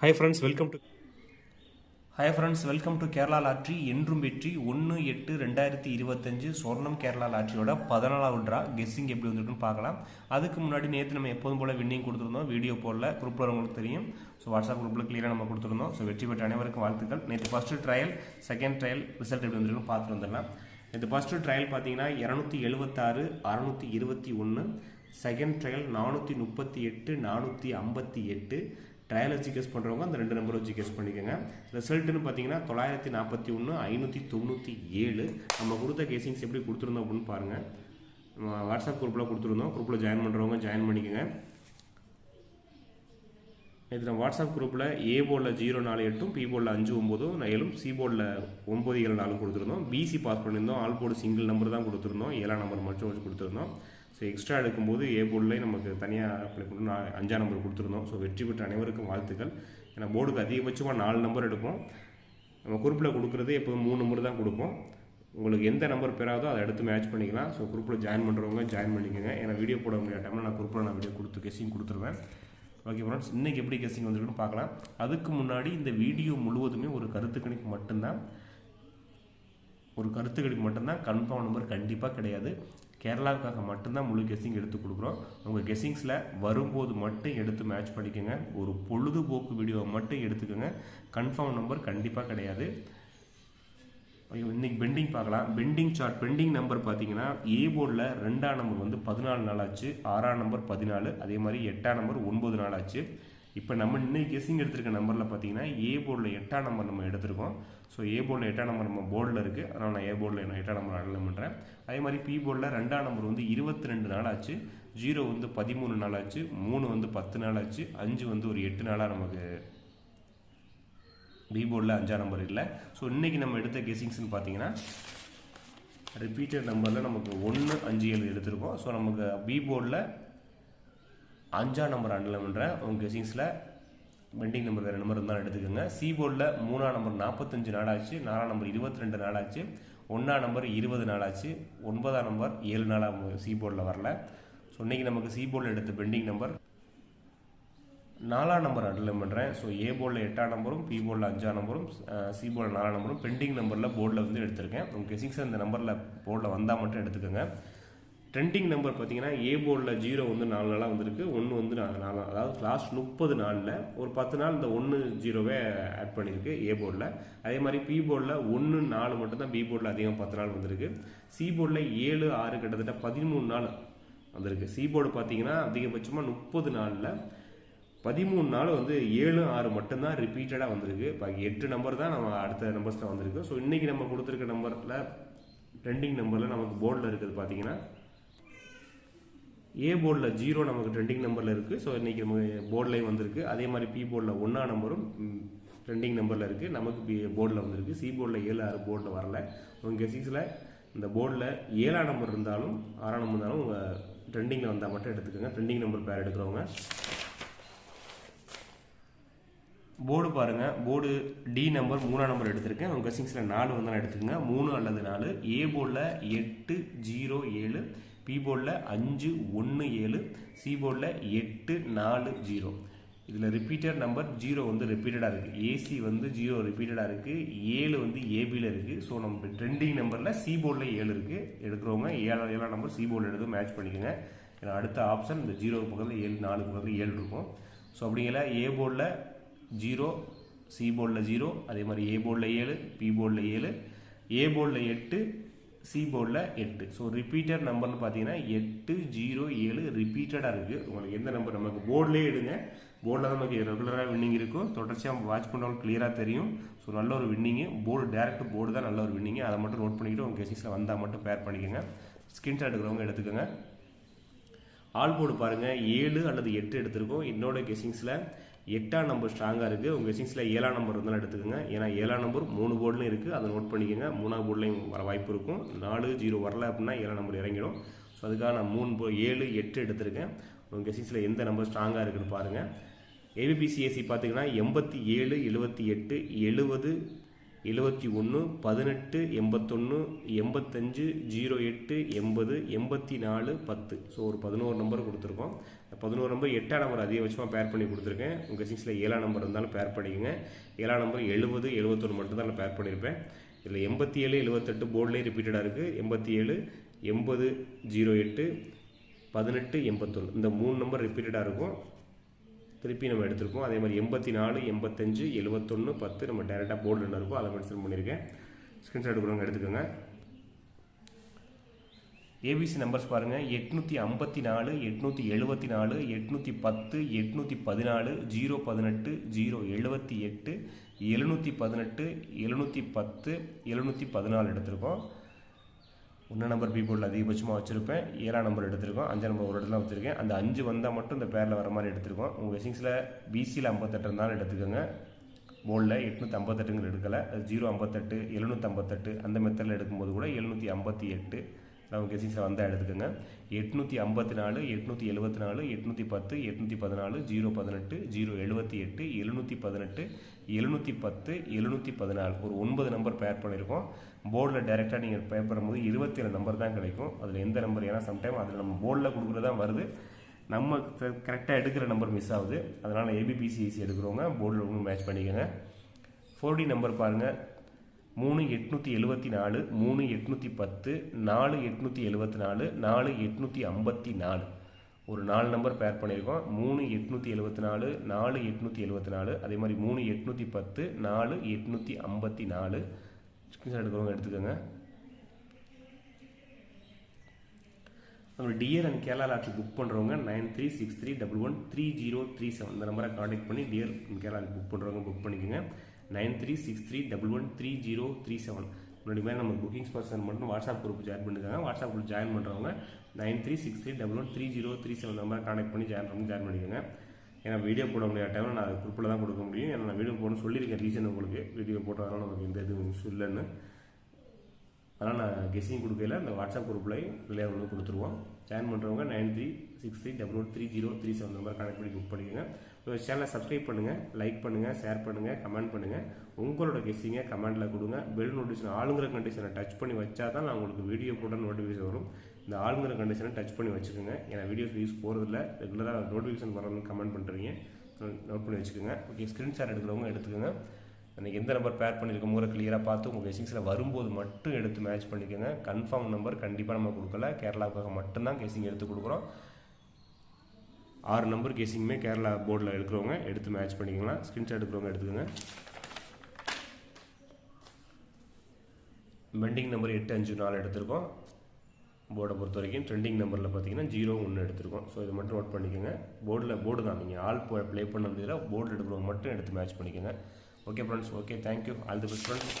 Hi friends welcome to hi friends welcome to Kerala lottery என்றும் வெற்றி. ஒன்று எட்டு ரெண்டாயிரத்தி இருபத்தஞ்சு சொர்ணம் கேரளா லாட்ரியோட பதினாலாவது ட்ரா கெஸ்ஸிங் எப்படி வந்துருக்குன்னு பார்க்கலாம். அதுக்கு முன்னாடி நேற்று நம்ம எப்போதும் போல் வின்னிங் கொடுத்துருந்தோம். வீடியோ போடல. குரூப்பில் உங்களுக்கு தெரியும். ஸோ வாட்ஸ்அப் குரூப்பில் கிளியராக நம்ம கொடுத்துருந்தோம். ஸோ வெற்றி பெற்ற அனைவருக்கும் வாழ்த்துக்கள். நேற்று first trial second trial result எப்படி வந்துருக்குன்னு பார்த்துட்டு வந்துடலாம். நேற்று ஃபஸ்ட்டு ட்ரையல் பார்த்தீங்கன்னா இரநூத்தி எழுபத்தாறு அறநூற்றி இருபத்தி ஒன்று செகண்ட் ட்ரையல் நானூற்றி முப்பத்தி எட்டு நானூற்றி ஐம்பத்தி எட்டு. ட்ரையலை வச்சு பண்ணுறவங்க அந்த ரெண்டு நம்பரும் வச்சு பண்ணிக்கோங்க. ரிசல்ட்டுன்னு பார்த்தீங்கன்னா தொள்ளாயிரத்தி நாற்பத்தி ஒன்று ஐநூற்றி தொண்ணூற்றி ஏழு. நம்ம கொடுத்த கேசிங்ஸ் எப்படி கொடுத்துருந்தோம் அப்படின்னு பாருங்கள் நம்ம வாட்ஸ்அப் குரூப்பில் கொடுத்துருந்தோம். குரூப்பில் ஜாயின் பண்ணுறவங்க ஜாயின் பண்ணிக்கோங்க. இதில் வாட்ஸ்அப் குரூப்பில் ஏ போர்டில் ஜீரோ நாலு எட்டும் பி போர்டில் அஞ்சு ஒம்போதும் ஏழும் சி போர்டில் ஒம்பது ஏழு நாலும் கொடுத்துருந்தோம். பிசி பாஸ் பண்ணியிருந்தோம். ஆல் போர்டு சிங்கிள் நம்பர் தான் கொடுத்துருந்தோம். ஏழாம் நம்பர் மட்டும் வச்சு கொடுத்துருந்தோம். ஸோ எக்ஸ்ட்ரா எடுக்கும்போது ஏ போர்டில் நமக்கு தனியாக அப்ளை பண்ணி நான் அஞ்சாம் நம்பர் கொடுத்துருந்தோம். ஸோ வெற்றி பெற்ற அனைவருக்கும் வாழ்த்துக்கள். ஏன்னா போர்டுக்கு அதிகபட்சமாக நாலு நம்பர் எடுப்போம். நம்ம குரூப்பில் கொடுக்குறது எப்போதும் மூணு நம்பர் தான் கொடுப்போம். உங்களுக்கு எந்த நம்பர் பெறாதோ அதை எடுத்து மேட்ச் பண்ணிக்கலாம். ஸோ குரூப்பில் ஜாயின் பண்ணுறவங்க ஜாயின் பண்ணிக்கோங்க. ஏன்னா வீடியோ போட முடியாத டைமில் நான் குரூப்பில் நான் வீடியோ கொடுத்து கெஸ்ஸிங் கொடுத்துருவேன். ஓகே ஃப்ரெண்ட்ஸ் இன்றைக்கி எப்படி கெஸ்ஸிங் வந்துருக்குன்னு பார்க்கலாம். அதுக்கு முன்னாடி இந்த வீடியோ முழுவதுமே ஒரு கருத்து கணிப்பு மட்டும்தான். ஒரு கருத்து கணிப்பு மட்டும்தான். கன்ஃபார்ம் நம்பர் கண்டிப்பாக கிடையாது. கேரளாவுக்காக மட்டும்தான் முழு கெஸ்ஸிங் எடுத்து கொடுக்குறோம். உங்கள் கெஸ்ஸிங்ஸில் வரும்போது மட்டும் எடுத்து மேட்ச் பண்ணிக்கோங்க. ஒரு பொழுதுபோக்கு வீடியோவை மட்டும் எடுத்துக்கோங்க. கன்ஃபார்ம் நம்பர் கண்டிப்பாக கிடையாது. ஐயோ இன்னைக்கு பெண்டிங் பார்க்கலாம். பெண்டிங் சார்ட் பெண்டிங் நம்பர் பார்த்தீங்கன்னா ஏ போர்டில் ரெண்டாம் நம்பர் வந்து பதினாலு நாள் ஆச்சு. ஆறாம் நம்பர் பதினாலு அதே மாதிரி எட்டாம் நம்பர் ஒன்பது நாள் ஆச்சு. இப்போ நம்ம இன்னைக்கு கெஸ்ஸிங் எடுத்திருக்க நம்பரில் பார்த்தீங்கன்னா ஏ போர்டில் எட்டாம் நம்பர் நம்ம எடுத்திருக்கோம். ஸோ ஏ போர்டில் எட்டாம் நம்பர் நம்ம போர்டில் இருக்குது அதனால் நான் ஏ போர்டில் நான் எட்டாம் நம்பர் அடலம் பண்ணுறேன் அதே மாதிரி பி போர்டில் ரெண்டாம் நம்பர் வந்து இருபத்தி ரெண்டு நாள் ஆச்சு. ஜீரோ வந்து பதிமூணு நாள் ஆச்சு. மூணு வந்து பத்து நாள் ஆச்சு. அஞ்சு வந்து ஒரு எட்டு நாளாக நமக்கு பி போர்டில் அஞ்சாம் நம்பர் இல்லை. ஸோ இன்றைக்கி நம்ம எடுத்த கெஸிங்ஸ்னு பார்த்தீங்கன்னா ரிப்பீட்டட் நம்பரில் நமக்கு ஒன்று அஞ்சு ஏழு எடுத்திருக்கோம். ஸோ நமக்கு பி போர்டில் அஞ்சாம் நம்பர் அண்டலம் பண்ணுறேன் உங்கள் கெசிங்ஸில் பெண்டிங் நம்பர் வேறு நம்பர் இருந்தாலும் எடுத்துக்கோங்க. சி போர்டில் மூணாம் நம்பர் நாற்பத்தஞ்சு நாளாச்சு நாலாம் நம்பர் இருபத்தி ரெண்டு நாளாச்சு ஒன்றாம் நம்பர் இருபது நாளாச்சு ஒன்பதாம் நம்பர் ஏழு நாளாக சி போர்டில் வரல. ஸோ இன்றைக்கி நமக்கு சி போர்டில் எடுத்த பெண்டிங் நம்பர் நாலாம் நம்பர் அண்டர்லைன் பண்ணுறேன் ஸோ ஏ போர்டில் எட்டாம் நம்பரும் பி போர்டில் அஞ்சாம் நம்பரும் சி போர்டில் நாலாம் நம்பரும் பெண்டிங் நம்பரில் போர்டில் வந்து எடுத்திருக்கேன். உங்கள் கெசிங்ஸ் அந்த நம்பரில் போர்டில் வந்தால் மட்டும் எடுத்துக்கோங்க. ட்ரெண்டிங் நம்பர் பார்த்தீங்கன்னா ஏ போர்டில் ஜீரோ வந்து நாலு நாளாக வந்திருக்கு. ஒன்று வந்து நாலு நாலு அதாவது லாஸ்ட் முப்பது நாளில் ஒரு பத்து நாள் இந்த ஒன்று ஜீரோவே ஆட் பண்ணியிருக்கு ஏ போர்டில் அதே மாதிரி பி போர்டில் ஒன்று நாலு மட்டும்தான் பி போர்டில் அதிகம் பத்து நாள் வந்திருக்கு. சி போர்டில் ஏழு ஆறு கிட்டத்தட்ட பதிமூணு நாள் வந்திருக்கு. சி போர்டு பார்த்தீங்கன்னா அதிகபட்சமாக முப்பது நாளில் பதிமூணு நாள் வந்து ஏழு ஆறு மட்டும்தான் ரிப்பீட்டடாக வந்திருக்கு. இப்போ எட்டு நம்பர் தான் நம்ம அடுத்த நம்பர்ஸில் வந்திருக்கு. ஸோ இன்றைக்கி நம்ம கொடுத்துருக்க நம்பரில் ட்ரெண்டிங் நம்பரில் நமக்கு போர்டில் இருக்கிறது பார்த்தீங்கன்னா ஏ போர்டில் ஜீரோ நமக்கு ட்ரெண்டிங் நம்பரில் இருக்குது ஸோ இன்றைக்கி நம்ம போர்ட்லேயும் வந்திருக்கு. அதே மாதிரி பி போர்டில் ஒன்றா நம்பரும் ட்ரெண்டிங் நம்பரில் இருக்குது நமக்கு பி போர்டில் வந்திருக்கு. சி போர்டில் ஏழு ஆறு போர்டில் வரல. உங்கள் சிக்ஸில் இந்த போர்டில் ஏழாம் நம்பர் இருந்தாலும் ஆறாம் நம்பர் இருந்தாலும் உங்கள் ட்ரெண்டிங்கில் வந்தால் மட்டும் எடுத்துக்கோங்க. ட்ரெண்டிங் நம்பர் பேர் எடுக்கிறவங்க. போர்டு பாருங்கள் போர்டு டி நம்பர் மூணாம் நம்பர் எடுத்திருக்கேன். உங்கள் கசிங்ஸில் நாலு வந்தாலும் எடுத்துக்கோங்க. மூணு அல்லது நாலு. ஏ போர்டில் எட்டு ஜீரோ ஏழு. பி போர்டில் அஞ்சு ஒன்று ஏழு சி போர்டில் எட்டு நாலு ஜீரோ. இதில் ரிப்பீட்டட் நம்பர் ஜீரோ வந்து ரிப்பீட்டடாக இருக்குது ஏசி வந்து ஜீரோ ரிப்பீட்டடாக இருக்குது ஏழு வந்து ஏபியில் இருக்குது ஸோ நம்ம ட்ரெண்டிங் நம்பரில் சி போர்டில் ஏழு இருக்குது எடுக்கிறவங்க ஏழாம் ஏழாம் நம்பர் சி போர்டில் எடுத்து மேட்ச் பண்ணிக்கோங்க. ஏன்னா அடுத்த ஆப்ஷன் இந்த ஜீரோ பக்கத்தில் ஏழு நாலு பக்கத்தில் ஏழு இருக்கும். ஸோ அப்படிங்கிற ஏ போர்டில் ஜீரோ சி போர்டில் ஜீரோ அதே மாதிரி ஏ போர்டில் ஏழு பி போர்டில் ஏழு ஏ போர்டில் எட்டு சி போர்டில் எட்டு. ஸோ ரிப்பீட்டட் நம்பர்னு பார்த்தீங்கன்னா எட்டு ஜீரோ ஏழு ரிப்பீட்டடாக இருக்குது உங்களுக்கு எந்த நம்பர் நமக்கு போர்டிலே எடுங்க. போர்டில் தான் நமக்கு ரெகுலராக வின்னிங் இருக்கும் தொடர்ச்சியாக வாட்ச் பண்ணுறவங்க கிளியராக தெரியும். ஸோ நல்ல ஒரு வின்னிங்கு போர்டு டேரக்ட் போர்டு தான் நல்ல ஒரு வின்னிங்கு அதை மட்டும் நோட் பண்ணிக்கிட்டு உங்கள் கேசிஸில் வந்தால் மட்டும் பேர் பண்ணிக்கோங்க. ஸ்கிரீன்ஷாட் எடுக்கிறவங்க எடுத்துக்கோங்க. ஆல் போர்டு பாருங்கள் ஏழு அல்லது எட்டு எடுத்திருக்கோம். என்னோட கெஸிங்ஸில் எட்டாம் நம்பர் ஸ்ட்ராங்காக இருக்குது உங்கள் கெஸிங்ஸில் ஏழாம் நம்பர் இருந்தாலும் எடுத்துக்கோங்க. ஏன்னா ஏழாம் நம்பர் மூணு போர்டுலையும் இருக்குது அதை நோட் பண்ணிக்கோங்க. மூணாம் போர்டிலையும் வர வாய்ப்பு இருக்கும். நாலு ஜீரோ வரல அப்படின்னா ஏழாம் நம்பர் இறங்கிடும். ஸோ அதுக்காக நான் மூணு போ ஏழு எட்டு எடுத்திருக்கேன். உங்கள் கெஸிங்ஸில் எந்த நம்பர் ஸ்ட்ராங்காக இருக்குன்னு பாருங்கள் ஏபிபிசிஎஸ்சி பார்த்தீங்கன்னா எண்பத்தி ஏழு எழுபத்தி எட்டு எழுபது எழுபத்தி ஒன்று பதினெட்டு எண்பத்தொன்று எண்பத்தஞ்சு ஜீரோ எட்டு எண்பது எண்பத்தி நாலு பத்து. ஸோ ஒரு பதினோரு நம்பர் கொடுத்துருக்கோம். பதினோரு நம்பர் எட்டாம் நம்பர் அதிகபட்சமாக பேர் பண்ணி கொடுத்துருக்கேன். உங்கள் சிக்ஸில் ஏழாம் நம்பர் இருந்தாலும் பேர் பண்ணிக்கோங்க. ஏழாம் நம்பர் எழுபது எழுபத்தொன்று மட்டும் தான் நான் பேர் பண்ணியிருப்பேன் இதில் எண்பத்தி ஏழு எழுபத்தெட்டு போர்ட்லேயே ரிப்பீட்டடாக இருக்குது எண்பத்தி ஏழு எண்பது ஜீரோ எட்டு பதினெட்டு எண்பத்தொன்று இந்த மூணு நம்பர் ரிப்பீட்டடாக இருக்கும். திருப்பி நம்ம எடுத்திருக்கோம் அதே மாதிரி எண்பத்தி நாலு எண்பத்தஞ்சு எழுபத்தொன்று பத்து நம்ம டேரெக்டாக போர்டில் என்ன இருக்கோ அதை மென்ஷன் பண்ணியிருக்கேன் ஸ்க்ரீன்ஷாட் கூட எடுத்துக்கோங்க. ஏபிசி நம்பர்ஸ் பாருங்கள் எட்நூற்றி ஐம்பத்தி நாலு எட்நூற்றி எழுபத்தி நாலு எட்நூற்றி பத்து எட்நூற்றி பதினாலு ஜீரோ பதினெட்டு ஜீரோ எழுபத்தி எட்டு எழுநூற்றி பதினெட்டு எழுநூற்றி பத்து எழுநூற்றி பதினாலு எடுத்திருக்கோம். ஒன்றாம் நம்பர் பீபோர்டில் அதிகபட்சமாக வச்சுருப்பேன். ஏழாம் நம்பர் எடுத்திருக்கோம். அஞ்சாம் நம்பர் ஒரு இடத்துல வச்சுருக்கேன். அந்த அஞ்சு வந்தால் மட்டும் இந்த பேரில் வர மாதிரி எடுத்திருக்கோம். உங்கள் வெசிங்ஸில் பிசியில் ஐம்பத்தெட்டு இருந்தாலும் எடுத்துக்கோங்க. போர்டில் எட்நூற்றி ஐம்பத்தெட்டுங்கிற எடுக்கலை. அது ஜீரோ ஐம்பத்தெட்டு எழுநூற்றி ஐம்பத்தெட்டு அந்த மெத்தடில் எடுக்கும்போது கூட எழுநூற்றி ஐம்பத்தி எட்டு நம்ம கெசிங்ஸில் வந்தால் எடுத்துக்கோங்க. எட்நூற்றி ஐம்பத்தி நாலு எட்நூற்றி எழுபத்தி நாலு எட்நூற்றி பத்து எட்நூற்றி பதினாலு ஜீரோ பதினெட்டு ஜீரோ எழுபத்தி எட்டு எழுநூற்றி பதினெட்டு எழுநூற்றி பத்து எழுநூற்றி பதினாலு. ஒரு ஒன்பது நம்பர் பேர் பண்ணியிருக்கோம். போர்டில் டைரெக்டாக நீங்கள் பேர் பண்ணும்போது இருபத்தி ஏழு நம்பர் தான் கிடைக்கும். அதில் எந்த நம்பர் ஏன்னா சம்டைம் அதில் நம்ம போர்டில் கொடுக்குறது தான் வருது. நம்ம கரெக்டாக எடுக்கிற நம்பர் மிஸ் ஆகுது. அதனால் ஏபிபிசிஎஸ்சி எடுக்கிறவங்க போர்டில் மேட்ச் பண்ணிக்கோங்க. ஃபோர் டி நம்பர் பாருங்கள் மூணு எட்நூற்றி எழுபத்தி நாலு மூணு எட்நூற்றி பத்து நாலு எட்நூற்றி எழுபத்தி நாலு நாலு எட்நூற்றி ஐம்பத்தி நாலு. ஒரு நாலு நம்பர் பேர் பண்ணியிருக்கோம். மூணு எட்நூற்றி எழுபத்தி நாலு நாலு எட்நூற்றி எழுபத்தி நாலு. அதே மாதிரி மூணு எட்நூற்றி பத்து நாலு எட்நூற்றி ஐம்பத்தி நாலு. ஸ்கிரீன்ஷாட் எடுக்கிறவங்க எடுத்துக்கோங்க. நம்ம dear and Kerala lottery book பண்ணுறவங்க nine three six three double one three zero three seven இந்த நம்பரை காண்டாக்ட் பண்ணி டியர் அண்ட் கேரளா புக் பண்ணுறவங்க புக் பண்ணிக்கோங்க. Nine three six three double one three zero three seven. முன்னாடி மாதிரி நம்ம புக்கிங்ஸ் பர்சன் மட்டும் வாட்ஸ்அப் குரூப் ஜாயின் பண்ணிருக்காங்க வாட்ஸ்அப் குரூப் ஜாயின் பண்ணுறவங்க nine three six three double one three zero three seven number contact பண்ணி join பண்ணி join பண்ணிக்கோங்க. ஏன்னா வீடியோ போட முடியாத டைமில் நான் குரூப்பில் தான் கொடுக்க முடியும். ஏன்னா நான் வீடியோ போடணும்னு சொல்லியிருக்கேன் ரீசன் உங்களுக்கு. வீடியோ போட்டதால நமக்கு எந்த இது இல்லைன்னு. அதனால் நான் கெஸ்ஸிங் கொடுக்கல. அந்த வாட்ஸ்அப் குரூப்பில் ரிலே வந்து கொடுத்துருவோம். ஜாயின் பண்ணுறவங்க nine three six three double one three zero three seven number connect பண்ணி புக் பண்ணிக்கோங்க. சேனலை சப்ஸ்கிரைப் பண்ணுங்கள் லைக் பண்ணுங்கள் ஷேர் பண்ணுங்கள் கமெண்ட் பண்ணுங்கள் உங்களோட கெஸ்ஸிங்கை கமெண்ட்டில் கொடுங்க. பெல் நோட்டிஃபிகேஷன் ஆளுங்கிற கண்டிஷனை டச் பண்ணி வச்சா தான் நான் உங்களுக்கு வீடியோ போட நோட்டிஃபிகேஷன் வரும். இந்த ஆளுங்கிற கண்டிஷனை டச் பண்ணி வச்சுக்கோங்க. ஏன்னா வீடியோஸ் யூஸ் போகிறதில்ல ரெகுலராக நோட்டிஃபிகேஷன் வரணும்னு கமெண்ட் பண்ணுறீங்க நோட் பண்ணி வச்சுக்கோங்க. ஓகே ஸ்க்ரீன்ஷாட் எடுக்கிறவங்க எடுத்துக்கோங்க. அன்றைக்கி எந்த நம்பர் பேர் பண்ணியிருக்க முறை கிளியராக பார்த்து உங்கள் கெஸிங்ஸில் வரும்போது மட்டும் எடுத்து மேட்ச் பண்ணிக்கோங்க. கன்ஃபார்ம் நம்பர் கண்டிப்பாக நம்ம கொடுக்கல. கேரளாவுக்காக மட்டும்தான் கெஸிங் எடுத்து கொடுக்குறோம். ஆறு நம்பர் கேசிங்குமே கேரளா போர்டில் எடுக்கிறவங்க எடுத்து மேட்ச் பண்ணிக்கலாம். ஸ்கிரீன்ஷாட் எடுக்கிறவங்க எடுத்துக்கோங்க. பெண்டிங் நம்பர் எட்டு அஞ்சு நாலு எடுத்திருக்கோம். போர்டை பொறுத்த வரைக்கும் ட்ரெண்டிங் நம்பரில் பார்த்தீங்கன்னா ஜீரோ ஒன்று எடுத்திருக்கோம். ஸோ இது மட்டும் நோட் பண்ணிக்கோங்க. போர்டில் போர்டு தான். நீங்கள் ஆல் ப்ளே பண்ண முடியல போர்டு எடுக்கிறவங்க மட்டும் எடுத்து மேட்ச் பண்ணிக்கோங்க. Okay friends okay thank you all the best friends